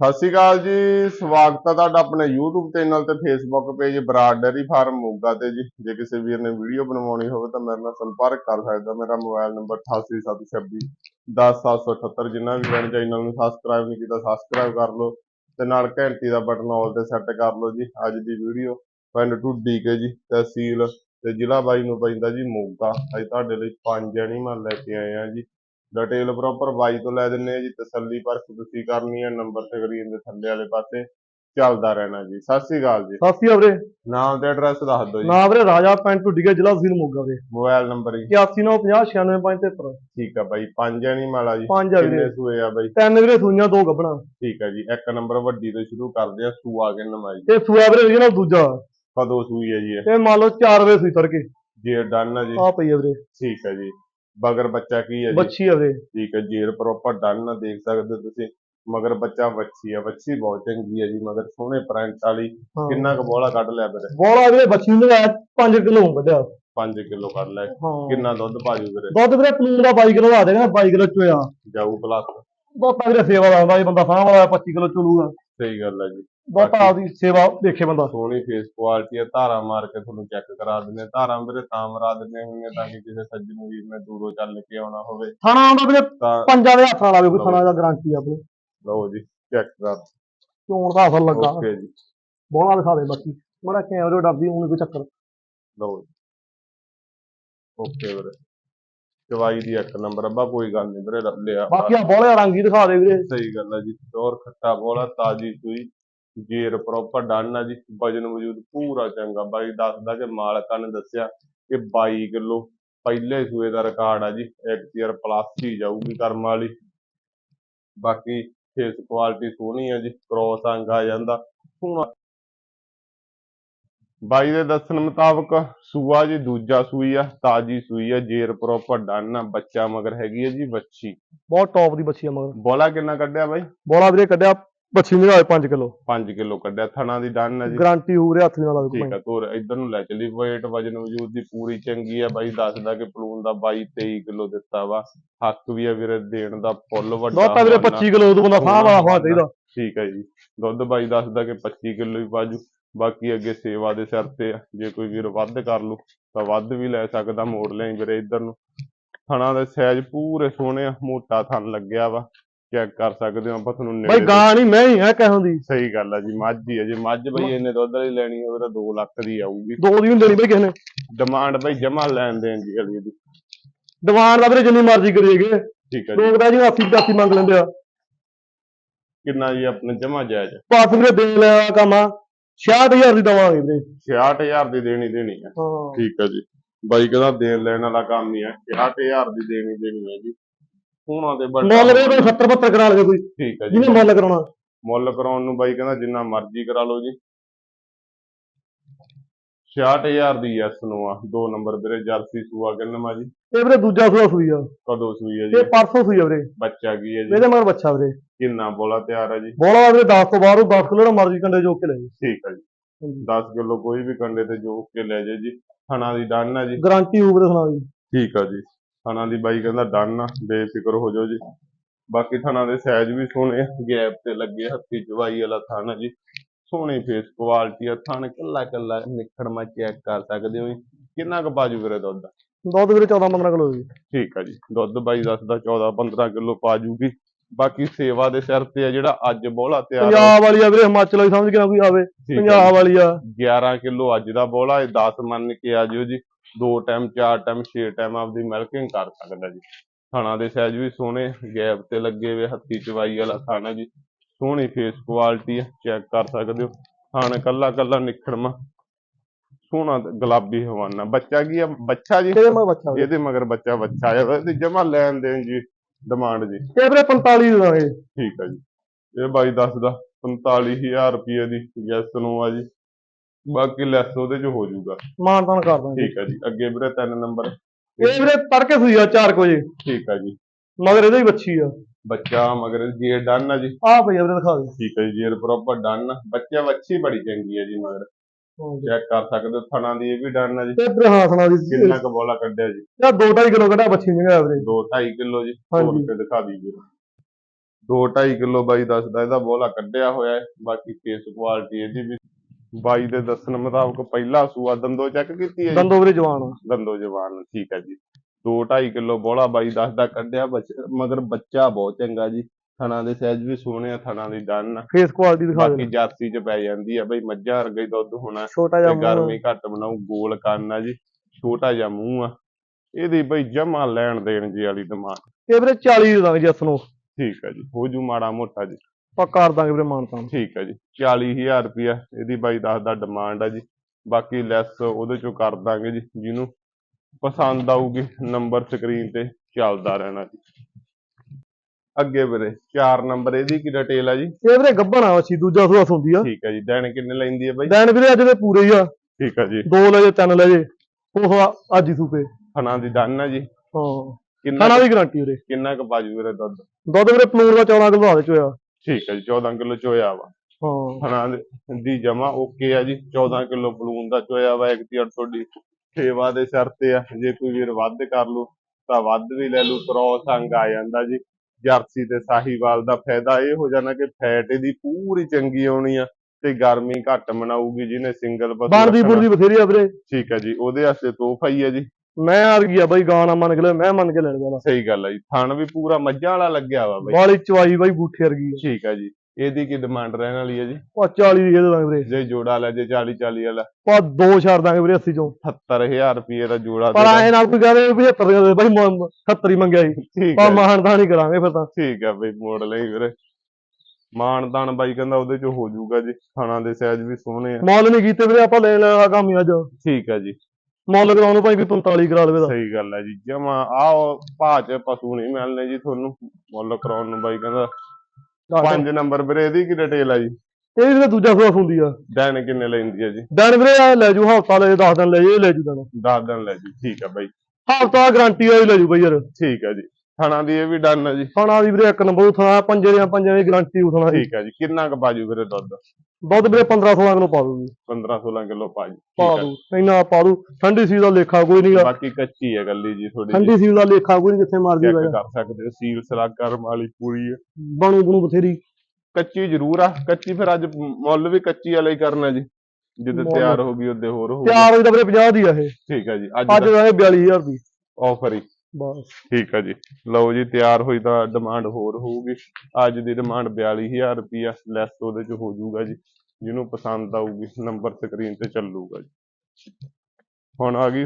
ਸਤਿ ਸ਼੍ਰੀ ਅਕਾਲ ਜੀ, ਸਵਾਗਤ ਹੈ ਤੁਹਾਡਾ ਆਪਣੇ YouTube ਚੈਨਲ ਤੇ Facebook page Brar dairy farm Moga ਤੇ ਜੀ। ਜੇ ਕਿਸੇ ਵੀਰ ਨੇ ਵੀਡੀਓ ਬਣਵਾਉਣੀ ਹੋਵੇ ਤਾਂ ਮੇਰੇ ਨਾਲ ਸੰਪਰਕ ਕਰ ਸਕਦਾ। ਮੇਰਾ ਮੋਬਾਈਲ ਨੰਬਰ 8876 10778 ਜਿੰਨਾ ਵੀ ਮੇਰੇ ਚੈਨਲ ਨੂੰ ਸਬਸਕ੍ਰਾਈਬ ਨਹੀਂ ਕੀਤਾ ਸਬਸਕ੍ਰਾਈਬ ਕਰ ਲਓ ਤੇ ਨਾਲ ਘੰਟੀ ਦਾ ਬਟਨ ਆਲ ਤੇ ਸੈੱਟ ਕਰ ਲਓ ਜੀ ਅੱਜ ਦੀ ਵੀਡੀਓ ਪਿੰਡ ਢੁੱਡੀ ਕੇ ਜੀ, ਤਹਿਸੀਲ ਤੇ ਜ਼ਿਲ੍ਹਾ ਬਾਈ ਨੂੰ ਪੈਂਦਾ ਜੀ ਮੋਗਾ। ਅੱਜ ਤੁਹਾਡੇ ਲਈ ਪੰਜ ਐਨੀਮਲ ਲੈ ਕੇ ਆਏ ਆ ਜੀ। ਡਿਟੇਲ ਪ੍ਰੋਪਰ ਬਾਈ ਤੋਂ ਲੈ ਦਿੰਨੇ ਆ ਜੀ ਤਸੱਲੀ ਪਰਖ ਤੁਸੀਂ ਕਰਨੀ ਹੈ ਨੰਬਰ ਸਕਰੀਨ ਦੇ ਥੱਲੇ ਵਾਲੇ ਪਾਸੇ ਚੱਲਦਾ ਰਹਿਣਾ ਜੀ। ਸਤਿ ਸ਼੍ਰੀ ਅਕਾਲ ਜੀ। ਸਤਿ ਸ਼੍ਰੀ ਅਕਾਲ ਵੀਰੇ। ਨਾਮ ਤੇ ਐਡਰੈਸ ਦੱਸ ਦਿਓ ਜੀ। ਨਾਮ ਵੀਰੇ ਰਾਜਾ ਪਿੰਡ ਢੁੱਡੀਆ ਜ਼ਿਲ੍ਹਾ ਤਹਿਸੀਲ ਮੋਗਾ ਵੀਰੇ। ਮੋਬਾਈਲ ਨੰਬਰ ਜੀ। 8195096573 ਠੀਕ ਆ ਬਾਈ ਪੰਜ ਐਨੀਮਲ ਆ ਜੀ। ਪੰਜ ਆ ਵੀਰੇ। ਸੂਏ ਆ ਬਾਈ? ਤਿੰਨ ਵੀਰੇ ਸੂਈਆਂ ਦੋ ਗੱਬਣਾ ਠੀਕ ਆ ਜੀ ਇੱਕ ਨੰਬਰ ਵੱਡੀ ਤੋਂ ਸ਼ੁਰੂ ਕਰਦੇ ਆ ਸੂਆ ਕਿੰਨਾ ਮਾਈ ਤੇ ਸੂਆ ਵੀਰੇ ਜਿਹਨਾਂ ਦੂਜਾ। ਕਦੋਂ ਸੂਈ ਹੈ ਜੀ ਇਹ? ਤੇ ਮੰਨ ਲਓ 4 ਵਜੇ ਸੂਈ ਤੜਕੇ ਜੇਰ ਡਨ ਆ ਜੀ। ਆ ਪਈ ਆ ਵੀਰੇ। ਠੀਕ ਹੈ ਜੀ। ਬਗਰ ਬੱਚਾ ਕੀ ਹੈ ਜੀ? ਬੱਚੀ ਆ ਵੀਰੇ ਠੀਕ ਹੈ ਜੇਰ ਪ੍ਰੋਪਰ ਡਨ ਆ ਦੇਖ ਸਕਦੇ ਹੋ ਤੁਸੀਂ। ਮਗਰ ਬੱਚਾ ਵੱਛੀ ਆ ਵੱਛੀ ਬਹੁਤ ਚੰਗੀ ਹੈ ਜੀ ਮਗਰ ਸੋਹਣੇ ਪ੍ਰਿੰਟ ਵਾਲੀ। ਹਾਂ। ਕਿੰਨਾ ਕੁ ਬੋਲਾ ਕੱਢ ਲਿਆ ਵੀਰੇ? ਬੋਲਾ ਵੀਰੇ ਬੱਚੀ ਨੂੰ ਲਗਾਇਆ 5 ਕਿਲੋ ਕੱਢਿਆ। 5 ਕਿਲੋ ਕੱਢ ਲਿਆ। ਹਾਂ। ਕਿੰਨਾ ਦੁੱਧ ਪਾਜੂ ਵੀਰੇ? ਦੁੱਧ ਵੀਰੇ ਪਲੂਨ ਦਾ 22 ਕਿਲੋ ਆ ਦੇਗਾ 22 ਕਿਲੋ ਚੋਇਆ। ਜਾਊ ਪਲੱਸ ਬਹੁਤਾ ਵੀਰੇ ਸੇਵਾ ਦਾ ਹੁੰਦਾ ਜੀ ਬੰਦਾ ਸਾਂਭ ਵਾਲਾ 25 ਕਿਲੋ ਚਲੂਗਾ। ਸਹੀ ਗੱਲ ਹੈ ਜੀ। ਬਹੁਤਾ ਆਪਦੀ ਸੇਵਾ ਦੇਖੇ ਬੰਦਾ। ਸੋਹਣੀ ਫੇਸ ਕੁਆਲਿਟੀ ਹੈ ਧਾਰਾ ਮਾਰ ਕੇ ਤੁਹਾਨੂੰ ਚੈੱਕ ਕਰਾ ਦਿੰਦੇ। ਧਾਰਾਂ ਵੀਰੇ ਤਾਂ ਮਰਾ ਦਿੰਦੇ ਹੁੰਦੇ ਤਾਂ ਕਿ ਕਿਸੇ ਸੱਜਣ ਵੀਰ ਨੇ ਦੂਰੋਂ ਚੱਲ ਕੇ ਆਉਣਾ ਹੋਵੇ। ਥਾਣਾ ਆਉਂਦਾ ਵੀਰੇ ਤਾਂ ਪੰਜਾਂ ਦੇ ਹੱਥ ਨਾਲ ਆਵੇ ਕੋਈ ਥਾਣਾ ਦਾ ਗਾਰੰਟੀ ਆਪਣੀ। ਲਓ ਜੀ ਚੈੱਕ ਕਰ ਚੋਣ ਦਾ ਅਸਲ ਲੱਗਾ। ਓਕੇ ਜੀ। ਬੋਲਾ ਦਿਖਾ ਦੇ ਬਾਕੀ। ਬੜਾ ਕੈਮਰੇ ਡਰਦੀ ਹੁਣ ਕੋਈ ਚੱਕਰ। ਲਓ ਜੀ। ਓਕੇ ਵੀਰੇ। ਚਵਾਈ ਦੀ ਇੱਕ ਨੰਬਰ ਅੱਬਾ ਕੋਈ ਗੱਲ ਨਹੀਂ ਵੀਰੇ ਲਿਆ। ਬਾਕੀ ਆ ਬੋਲੇ ਰੰਗ ਦਿਖਾ ਦੇ ਵੀਰੇ। ਸਹੀ ਗੱਲ ਹੈ ਜੀ ਪਿਓਰ ਖੱਟਾ ਬੋਲਾ ਤਾਜੀ ਸੂਈ। ਜੇਰ ਪ੍ਰੋਪਰ ਡਨ ਆ ਜੀ ਵਜਨ ਵਜੂਦ ਪੂਰਾ ਚੰਗਾ। ਬਾਈ ਦੱਸਦਾ ਕਿ ਮਾਲਕਾਂ ਨੇ ਦੱਸਿਆ ਕਿ 22 ਕਿਲੋ ਪਹਿਲੇ ਸੂਏ ਦਾ ਰਿਕਾਰਡ ਆ ਜੀ ਇੱਕ ਟੀਅਰ ਪਲੱਸ ਹੀ ਜਾਊਗੀ ਕਰਮ ਵਾਲੀ। ਬਾਕੀ ਫੇਸ ਕੁਆਲਿਟੀ ਸੋਹਣੀ ਆ ਜੀ ਕ੍ਰੋਸ ਅੰਗ ਆ ਜਾਂਦਾ। ਸੋਹਣਾ ਬਾਈ ਦੇ ਦੱਸਣ ਮੁਤਾਬਕ ਸੂਆ ਜੀ ਦੂਜਾ ਸੂਈ ਆ ਤਾਜੀ ਸੂਈ ਆ ਜੇਰ ਪ੍ਰੋਪਰ ਡਨ ਆ ਬੱਚਾ ਮਗਰ ਹੈਗੀ ਆ ਜੀ ਵੱਛੀ। ਬਹੁਤ ਟੌਪ ਦੀ ਬੱਚੀ ਆ ਮਗਰ। ਬੋਲਾ ਕਿੰਨਾ ਕੱਢਿਆ ਬਾਈ? ਬੋਲਾ ਵੀਰੇ ਕੱਢਿਆ ਬੱਚੀ ਨੂੰ ਹੋਏ 5 ਕਿਲੋ। 5 ਕਿਲੋ ਕੱਢਿਆ ਥਣਾ ਦੀ ਡਨ ਹੈ ਜੀ। ਗਾਰੰਟੀ ਹੋ ਰਿਹਾ ਹੱਥ ਨਾਲ ਠੀਕ ਆ ਤੋਰ ਇਧਰ ਨੂੰ ਲੈ ਚਲੀ weight ਵਜਨ ਵਜੂਦ ਦੀ ਪੂਰੀ ਚੰਗੀ ਆ ਬਾਈ ਦੱਸਦਾ ਕਿ ਪਲੂਨ ਦਾ 22 23 ਕਿਲੋ ਦਿੱਤਾ ਵਾ। ਹੱਕ ਵੀ ਆ ਵੀਰੇ ਦੇਣ ਦਾ ਫੁੱਲ ਵੱਡਾ ਦੋਤਾ ਵੀਰੇ ਹੋਣਾ। 25 ਕਿਲੋ ਉਦੋਂ ਬੰਦਾ ਸਾਹ ਵਾਲਾ ਹੋਣਾ ਚਾਹੀਦਾ। ਠੀਕ ਹੈ ਜੀ। ਦੁੱਧ ਬਾਈ ਦੱਸਦਾ ਕਿ 25 ਕਿਲੋ ਹੀ ਬਾਜੂ ਬਾਕੀ ਅੱਗੇ ਸੇਵਾ ਦੇ ਸਿਰ ਤੇ ਆ। ਜੇ ਕੋਈ ਵੀਰ ਵੱਧ ਕਰ ਲੂ ਤਾਂ ਵੱਧ ਵੀ ਲੈ ਸਕਦਾ ਮੋੜ ਲਿਆਈ ਵੀਰੇ ਇੱਧਰ ਨੂੰ। ਥਣਾ ਦੇ ਸਾਈਜ਼ ਪੂਰੇ ਸੋਹਣੇ ਆ ਮੋਟਾ ਥਣ ਲੱਗਿਆ ਵਾ। ਚੈੱਕ ਕਰ ਸਕਦੇ ਹੋ ਆਪਾਂ ਤੁਹਾਨੂੰ ਬਾਈ ਗਾਂ ਨਹੀਂ ਮੈਂ ਹੀ ਆ ਕਹਿਣ ਦੀ ਸਹੀ ਗੱਲ ਆ ਜੀ ਮੱਝ ਹੀ ਆ ਜੇ ਮੱਝ ਬਈ ਇੰਨੇ ਦੁੱਧ ਵਾਲੀ ਲੈਣੀ ਹੋਵੇ ਤਾਂ 2 ਲੱਖ ਦੀ ਆਊਗੀ। ਦੋ ਦੀ ਨਹੀਂ ਬਈ ਕਿਸੇ ਨੇ। ਡਿਮਾਂਡ ਬਈ ਜਮਾ ਲੈਣ ਦੇਣ ਦੀ ਅਗਲੀ ਦੀ। ਦੀਵਾਨ ਦਾ ਵੀਰੇ ਜਿੰਨੀ ਮਰਜ਼ੀ ਕਰੀਏਗੇ ਠੀਕ ਹੈ ਜੀ। ਲੋਕ ਤਾਂ ਜੀ 80 85 ਮੰਗ ਲੈਂਦੇ ਆ। ਕਿੰਨਾ ਜੀ ਆਪਣੇ ਜਮਾ ਜਾਇਜ਼ ਬਸ ਵੀਰੇ ਦੇ ਲਿਆ ਕੰਮ ਆ। 66000 ਦੀ ਦਵਾਂਗੇ ਵੀਰੇ। 66000 ਦੀ ਦੇਣੀ ਦੇਣੀ ਹੈ ਹਾਂ। ਠੀਕ ਹੈ ਜੀ। ਬਾਈ ਕਹਿੰਦਾ ਦੇਣ ਲੈਣ ਵਾਲਾ ਕੰਮ ਹੀ ਹੈ 66000 ਦੀ ਦੇਣੀ ਦੇਣੀ ਹੈ ਜੀ। ਸੋਹਣਾ ਤੇ ਮੁੱਲ ਵੱਡਾ ਵੀਰੇ 70 72 ਕਰਾ ਲਵੇ ਕੋਈ। ਠੀਕ ਹੈ ਜੀ। ਜਿਹਨੇ ਮੁੱਲ ਕਰਾਉਣਾ। ਮੁੱਲ ਕਰਾਉਣ ਨੂੰ ਬਾਈ ਕਹਿੰਦਾ ਜਿੰਨਾ ਮਰਜ਼ੀ ਕਰਾ ਲਓ ਜੀ। 66000 ਦੀ ਯੈਸ ਨੂੰ ਆ ਦੋ ਨੰਬਰ ਵੀਰੇ ਜਰਸੀ ਸੂਆ ਕਿੰਨਾ ਜੀ। ਇਹ ਵੀਰੇ ਦੂਜਾ ਸੂਆ ਸੂਈ ਆ। ਕਦੋਂ ਸੂਈ ਇਹ ਜੀ? ਪਰਸੋਂ ਸੂਈ ਆ ਵੀਰੇ। ਬੱਚਾ ਕੀ ਹੈ ਜੀ? ਇਹਦੇ ਮਗਰ ਬੱਚਾ ਵੀਰੇ। ਕਿੰਨਾ ਬੋਲਾ ਤਿਆਰ ਹੈ ਜੀ? ਬੋਲਾ ਵੀਰੇ 10 ਤੋਂ ਬਾਹਰੋਂ 10 ਕਿਲੋ ਦਾ ਮਰਜ਼ੀ ਕੰਡੇ ਜੋ ਕੇ ਲੈ ਜੀ ਠੀਕ ਹੈ ਜੀ। 10 ਕਿਲੋ ਕੋਈ ਵੀ ਕੰਡੇ ਤੇ ਜੋਕ ਕੇ ਲੈ ਜਾਓ ਜੀ। ਥਣਾ ਦੀ ਡਨ ਹੈ ਜੀ। ਗਾਰੰਟੀ ਵੀਰੇ ਸੁਣਾ ਜੀ ਠੀਕ ਆ ਜੀ। ਥਣਾ ਦੀ ਬਾਈ ਕਹਿੰਦਾ ਡਨ ਆ ਬੇਫਿਕਰ ਹੋ ਜਾਓ ਜੀ। ਬਾਕੀ ਥਣਾ ਦੇ ਸਾਈਜ਼ ਵੀ ਸੋਹਣੇ ਗੈਪ ਤੇ ਲੱਗੇ ਹੱਥੀ ਚਵਾਈ ਵਾਲਾ ਥਣ ਜੀ। ਸੋਹਣੀ ਫੇਸ ਕੁਆਲਿਟੀ ਆ ਥਣ ਕੱਲਾ ਕੱਲਾ ਨਿਖੜਮਾ ਚੈੱਕ ਕਰ ਸਕਦੇ ਹੋ ਕਿੰਨਾ ਕੁ ਬਾਜੂ ਵੀਰੇ ਦੁੱਧ? ਦੁੱਧ ਵੀਰੇ 14 15 ਕਿਲੋ ਜੀ। ਠੀਕ ਆ ਜੀ ਦੁੱਧ ਬਾਈ ਦੱਸਦਾ 14 15 ਕਿਲੋ ਪਾਜੂਗੀ। ਬਾਕੀ ਸੇਵਾ ਦੇ ਸਿਰ ਤੇ ਆ ਜਿਹੜਾ ਅੱਜ ਬੋਲਾ ਤਿਆਰ ਪੰਜਾਬ ਵਾਲੀ ਆ ਵੀਰੇ ਹਿਮਾਚਲ ਵਾਲੀ ਸਮਝ ਕੇ ਨਾ ਕੋਈ ਆਵੇ। ਪੰਜਾਬ ਵਾਲੀ ਆ। ਜੀ। 11 ਕਿਲੋ ਅੱਜ ਦਾ ਬੋਲਾ ਇਹ 10 ਮੰਨ ਕੇ ਆ ਜਿਓ ਜੀ। ਦੋ ਟਾਈਮ ਚਾਰ ਟਾਈਮ ਛੇ ਟਾਈਮ ਆਪਦੀ ਮਿਲਕਿੰਗ ਕਰ ਸਕਦਾ ਜੀ। ਥਾਣਾ ਦੇ ਸਾਈਜ਼ ਵੀ ਸੋਹਣੇ ਗੈਪ ਤੇ ਲੱਗੇ ਹੋਏ ਹੱਥੀ ਚਵਾਈ ਵਾਲਾ ਥਾਣਾ ਜੀ। ਸੋਹਣੀ ਫੇਸ ਕੁਆਲਿਟੀ ਹੈ ਚੈੱਕ ਕਰ ਸਕਦੇ ਹੋ। ਥਾਣ ਕੱਲਾ ਕੱਲਾ ਨਿਖੜਮਾ ਸੋਹਣਾ ਗੁਲਾਬੀ ਹਵਾਨਾ। ਬੱਚਾ ਕੀ ਆ? ਬੱਚਾ ਜੀ? ਇਹਦੇ ਮਗਰ ਬੱਚਾ ਵੀਰੇ ਇਹਦੇ ਮਗਰ ਬੱਚਾ ਬੱਚਾ ਆ ਇਹਦੀ ਜਮਾ ਲੈਣ ਦੇਣ ਜੀ ਡਿਮਾਂਡ ਜੀ। ਇਹ ਵੀਰੇ 45 ਦੇ ਦਾਂਗੇ ਠੀਕ ਆ ਜੀ। ਇਹ ਬਾਈ ਦੱਸਦਾ 45000 ਰੁਪਏ ਦੀ ਨੂੰ ਆ ਜੀ। ਬਾਕੀ ਲੈਸ ਉਹਦੇ ਚ ਹੋ ਜਾਊਗਾ। ਮਾਨ ਤਾਨ ਕਰ ਦਾਂਗੇ। ਠੀਕ ਆ ਜੀ। ਅੱਗੇ ਵੀਰੇ ਤਿੰਨ ਨੰਬਰ। ਇਹ ਵੀਰੇ ਤੜਕੇ ਸੂਈ ਆ 4 ਵਜੇ। ਠੀਕ ਆ ਜੀ। ਮਗਰ ਇਹਦੇ ਹੀ ਬੱਚੀ ਆ। ਬੱਚਾ ਮਗਰ ਜੇ ਡਨ ਆ ਜੀ। ਆ ਆ ਵੀਰੇ ਦਿਖਾ ਦੇ ਠੀਕ ਹੈ ਜੀ ਜੇਰ ਪ੍ਰੋਪਰ ਡਨ ਬੱਚਾ ਵੱਛੀ ਬੜੀ ਚੰਗੀ ਹੈ ਜੀ ਮਗਰ। ਚੈੱਕ ਕਰ ਸਕਦੇ ਹੋ ਥਣਾ ਦੀ ਇਹ ਵੀ ਡਨ ਆ ਜੀ। ਤੇ ਵੀਰੇ ਹਾਂ ਸੁਣਾ ਦੀ ਕਿੰਨਾ ਕੁ ਬੋਲਾ ਕੱਢਿਆ ਜੀ। ਇਹ 2.5 ਕਿਲੋ ਕੱਢਿਆ ਬੱਚੀ ਨਿਕਲਿਆ ਵੀਰੇ। 2 2.5 ਕਿਲੋ ਜੀ। ਤੋੜ ਕੇ ਦਿਖਾ ਦੀ ਵੀਰੇ। ਦੋ 2.5 ਕਿਲੋ ਬਾਈ ਦੱਸਦਾ ਇਹਦਾ ਬੋਲਾ ਕੱਢਿਆ ਹੋਇਆ ਹੈ। ਬਾਕੀ ਫੇਸ ਕੁਆਲਿਟੀ ਇਹਦੀ ਵੀ ਬਾਈ ਦੇ ਦੱਸਣ ਮੁਤਾਬਕ ਪਹਿਲਾ ਸੂਆ ਦੰਦੋ ਚੈੱਕ ਕੀਤੀ ਹੈ ਜੀ? ਦੰਦੋ ਵੀਰੇ ਜਵਾਨ ਆ। ਦੰਦੋ ਜਵਾਨ ਠੀਕ ਹੈ ਜੀ। ਦੋ 2.5 ਕਿਲੋ ਬੋਲਾ ਬਾਈ ਦੱਸਦਾ ਕੱਢਿਆ ਬੱਚ- ਮਗਰ ਬੱਚਾ ਬਹੁਤ ਚੰਗਾ ਜੀ। ਥਣਾ ਦੇ ਸਾਈਜ਼ ਵੀ ਸੋਹਣੇ ਆ ਥਣਾ ਦੀ ਡਨ ਆ। ਫੇਸ ਕੁਆਲਿਟੀ ਦਿਖਾ ਬਾਕੀ ਦੇ ਜਰਸੀ ਚ ਪੈ ਜਾਂਦੀ ਆ ਬਈ ਮੱਝਾਂ ਵਰਗਾ ਹੀ ਦੁੱਧ ਹੋਣਾ ਛੋਟਾ ਜਿਹਾ ਤੇ ਮੂੰਹ। ਆ। ਗਰਮੀ ਘੱਟ ਬਣਾਉ ਗੋਲ ਕੰਨ ਆ ਜੀ। ਛੋਟਾ ਜਿਹਾ ਮੂੰਹ ਆ। ਇਹਦੀ ਬਈ ਜਮਾ ਲੈਣ ਦੇਣ ਜੀ ਵਾਲੀ ਡਿਮਾਂਡ ਇਹ ਵੀਰੇ 40 ਦੇ ਦਾਂਗੇ ਜੱਸ ਨੂੰ। ਠੀਕ ਹੈ ਜੀ ਹੋ ਜੂ ਮਾੜਾ ਮੋਟਾ ਜੀ। ਆਪਾਂ ਕਰ ਦਾਂਗੇ ਵੀਰੇ ਮਾਨਤਾਨ ਠੀਕ ਹੈ ਜੀ 40000 ਰੁਪਿਆ ਇਹਦੀ ਬਾਈ ਦੱਸਦਾ ਡਿਮਾਂਡ ਆ ਜੀ। ਬਾਕੀ ਲੈਸ ਉਹਦੇ ਚੋਂ ਕਰ ਦਾਂਗੇ ਜੀ ਜਿਹਨੂੰ ਪਸੰਦ ਆਊਗੀ ਨੰਬਰ ਸਕਰੀਨ ਤੇ ਚੱਲਦਾ ਰਹਿਣਾ ਜੀ। ਅੱਗੇ ਵੀਰੇ 4 ਨੰਬਰ ਇਹਦੀ ਕੀ ਡਿਟੇਲ ਆ ਜੀ? ਇਹ ਵੀਰੇ ਗੱਬਣ ਆ ਅੱਛੀ ਦੂਜਾ ਸੁਆ ਹੁੰਦੀ ਆ। ਠੀਕ ਹੈ ਜੀ ਦਿਨ ਕਿੰਨੇ ਲੈਂਦੀ ਹੈ ਬਾਈ? ਦੇਣ ਵੀਰੇ ਅੱਜ ਦੇ ਪੂਰੇ ਹੀ ਆ। ਠੀਕ ਹੈ ਜੀ। ਦੋ ਲੈ ਜੇ ਤਿੰਨ ਲੈ ਜੇ ਉਹ ਆ- ਅੱਜ ਹੀ ਸੂਪੇ। ਫਣਾ ਦੀ ਦਨ ਆ ਜੀ। ਹਾਂ। ਕਿੰਨਾ ਖਾਣਾ ਦੀ ਗਾਰੰਟੀ ਵੀਰੇ। ਕਿੰਨਾ ਕੁ ਬਾਜੂ ਵੀਰੇ ਦੁੱਧ? ਦੁੱਧ ਵੀਰੇ ਪਨੂਰ ਦਾ 14 ਕਿਲੋ ਦੇ ਚੋਇਆ ਠੀਕ ਹੈ ਜੀ 14 ਕਿਲੋ ਚੋਇਆ ਵਾ। ਹਾਂ। ਫਣਾ ਦੀ ਜਮਾ ਓਕੇ ਆ ਜੀ 14 ਕਿਲੋ ਬਲੂਨ ਦਾ ਚੋਇਆ ਵਾ ਇੱਕ ਦੀ ਤੁਹਾਡੀ ਸੇਵਾ ਦੇ ਸਿਰ ਤੇ ਆ। ਜੇ ਕੋਈ ਵੀਰ ਵੱਧ ਕਰ ਲੂ ਤਾਂ ਵੱਧ ਵੀ ਲੈ ਲੂ ਕ੍ਰੋਸ ਅੰਗ ਆ ਜਾਂਦਾ ਜੀ। ਜਰਸੀ ਤੇ ਸਾਹੀਵਾਲ ਦਾ ਫਾਇਦਾ ਇਹ ਹੋ ਜਾਣਾ ਕਿ ਫੈਟ ਇਹਦੀ ਪੂਰੀ ਚੰਗੀ ਆਉਣੀ ਆ ਤੇ ਗਰਮੀ ਘੱਟ ਮਨਾਊਗੀ ਜਿਹਨੇ ਸਿੰਗਲ ਪਸ਼ੂ ਬਣਦੀ ਰੱਖਣਾ। ਬੁਰਦੀ ਬਥੇਰੀ ਆ ਵੀਰੇ। ਠੀਕ ਹੈ ਜੀ ਉਹਦੇ ਵਾਸਤੇ ਤੋਹਫਾ ਹੀ ਹੈ ਜੀ। ਮੈਂ ਆ ਗਈ ਆ ਬਾਈ ਗਾਣਾ ਮੰਨ ਕੇ ਲੈ ਮੈਂ ਮੰਨ ਕੇ ਲੈਣ ਵਾਲਾ ਸਹੀ ਗੱਲ ਹੈ ਜੀ ਥਣ ਵੀ ਪੂਰਾ ਮੱਝਾਂ ਵਾਲਾ ਲੱਗਿਆ ਵਾ ਬਾਈ। ਵਾਲੀ ਚਵਾਈ ਬਾਈ ਬੂਠੇ ਵਰਗੀ ਆ। ਠੀਕ ਹੈ ਜੀ ਇਹਦੀ ਕੀ ਡਿਮਾਂਡ ਰਹਿਣ ਵਾਲੀ ਹੈ ਜੀ? ਉਹ 40 ਦੀ ਦੇ ਦਾਂਗੇ ਵੀਰੇ। ਜੇ ਜੋੜਾ ਲੈ ਜੇ 40 40 ਵਾਲਾ। ਆਪਾਂ ਦੋ ਛੱਡ ਦਾਂਗੇ ਵੀਰੇ 80 ਚੋਂ। 78000 ਰੁਪਏ ਦਾ ਜੋੜਾ ਪਰ ਐ ਨਾਲ ਕੋਈ ਕਹੇ 75 ਦੇ ਬਾਈ 70 ਹੀ ਮੰਗਿਆ ਸੀ। ਹੈ ਮਾਨਦਾਨ ਹੀ ਕਰਾਂਗੇ ਫਿਰ ਤਾਂ। ਠੀਕ ਹੈ ਬਈ ਮੋੜ ਲਈ ਵੀਰੇ। ਮਾਨਦਾਨ ਬਾਈ ਕਹਿੰਦਾ ਉਹਦੇ ਚ ਹੋ ਜਾਊਗਾ ਜੀ ਖਾਣਾ ਦੇ ਸਾਈਜ਼ ਵੀ ਸੋਹਣੇ ਆ। ਮੁੱਲ ਨਹੀਂ ਕੀਤੇ ਵੀਰੇ ਆਪਾਂ ਲੈ ਲੈਣਾ ਕੰਮ ਹੀ ਅੱਜ। ਠੀਕ ਹੈ ਜੀ। ਮੁੱਲ ਕਰਾਉਣ ਨੂੰ ਭਾਈ ਕੋਈ 45 ਕਰਾ ਲਵੇ ਦਾ ਸਹੀ ਗੱਲ ਹੈ ਜੀ ਜਮਾ ਆਓ ਭਾਅ ਚ ਪਸ਼ੂ ਨਹੀਂ ਮਿਲਣੇ ਜੀ ਤੁਹਾਨੂੰ ਮੁੱਲ ਕਰਾਉਣ ਨੂੰ ਬਾਈ ਕਹਿੰਦਾ। ਪੰਜ ਨੰਬਰ ਵੀਰੇ ਇਹਦੀ ਕੀ ਡਿਟੇਲ ਆ ਜੀ? ਇਹ ਵੀਰੇ ਦੂਜਾ ਸੁਆਸ ਹੁੰਦੀ ਆ। ਦਿਨ ਕਿੰਨੇ ਲੈਂਦੀ ਹੈ ਜੀ? ਦਿਨ ਵੀਰੇ ਆ ਲੈ ਜੂ ਹਫਤਾ ਲੈ 10 ਦਿਨ ਲੈ ਜੇ ਲੈ ਜੂ ਦਿਨ। 10 ਦਿਨ ਲੈ ਜੀ ਠੀਕ ਹੈ ਬਾਈ। ਹਫਤਾ ਗਾਰੰਟੀ ਵਾਲੀ ਲੈ ਜੂ ਬਾਈ ਯਾਰ। ਠੀਕ ਹੈ ਜੀ। ਖਾਣਾ ਦੀ ਇਹ ਵੀ ਡਨ ਹੈ ਜੀ। ਖਾਣਾ ਦੀ ਵੀਰੇ ਇੱਕ ਨੰਬਰ ਉਠਾ ਪੰਜੇ ਦੀਆਂ ਪੰਜਾਂ ਦੀ ਗਾਰੰਟੀ ਉਠਣਾ ਦੀ। ਠੀਕ ਹੈ ਜੀ ਕਿੰਨਾ ਕੁ ਬਾਜੂ ਵੀਰੇ ਦੁੱਧ? ਦੁੱਧ ਵੀਰੇ 15 16 ਕਿਲੋ ਪਾ ਦੂਗੀ। 15 16 ਕਿਲੋ ਪਾ ਠੀਕ ਹੈ ਦੂ ਇੰਨਾ ਪਾ ਦੂ। ਠੰਡੀ ਸੀ ਦਾ ਲੇਖਾ ਕੋਈ ਨਹੀਂਗਾ ਬਾਕੀ ਕੱਚੀ ਹੈ ਗੱਲੀ ਜੀ ਥੋੜੀ ਠੰਡੀ ਸੀ ਦਾ ਲੇਖਾ ਕੋਈ ਨਹੀਂ ਜਿੱਥੇ ਮਰਜ਼ੀ ਚੈੱਕ ਜਾ। ਕਰ ਸਕਦੇ ਹੋ ਸੀਲ ਸਲਾਗ ਕਰਮ ਵਾਲੀ ਪੂਰੀ ਹੈ ਬਣੂ ਬਣੂ ਬਥੇਰੀ। ਕੱਚੀ ਜ਼ਰੂਰ ਆ ਕੱਚੀ ਫਿਰ ਅੱਜ ਮੁੱਲ ਵੀ ਕੱਚੀ ਵਾਲਾ ਹੀ ਕਰਨਾ ਜੀ। ਜਿੱਦ ਮੁੱਲ- ਤਿਆਰ ਹੋ ਗਈ ਉਹਦੇ ਹੋਰ ਹੋਊਗਾ ਤਿਆਰ ਹੋਈ ਤਾਂ ਵੀਰੇ 50 ਦੀ ਆ ਇਹ। ਠੀਕ ਹੈ ਜੀ ਅੱਜ ਅੱਜ ਦਾ ਇਹ 42000 ਦੀ। ਆਫਰ ਹੀ। ਬਸ। ਠੀਕ ਹੈ ਜੀ। ਲਓ ਜੀ, ਤਿਆਰ ਹੋਈ ਤਾਂ ਡਿਮਾਂਡ ਹੋਰ ਹੋਊਗੀ। ਅੱਜ ਦੀ ਡਿਮਾਂਡ 42000 ਰੁਪਿਆ ਲੈਸ ਉਹਦੇ ਚ ਹੋ ਜਾਊਗਾ ਜੀ। ਜਿਹਨੂੰ ਪਸੰਦ ਆਊਗੀ ਨੰਬਰ ਸਕਰੀਨ ਤੇ ਚੱਲੂਗਾ ਜੀ। ਹੁਣ ਆ ਗਈ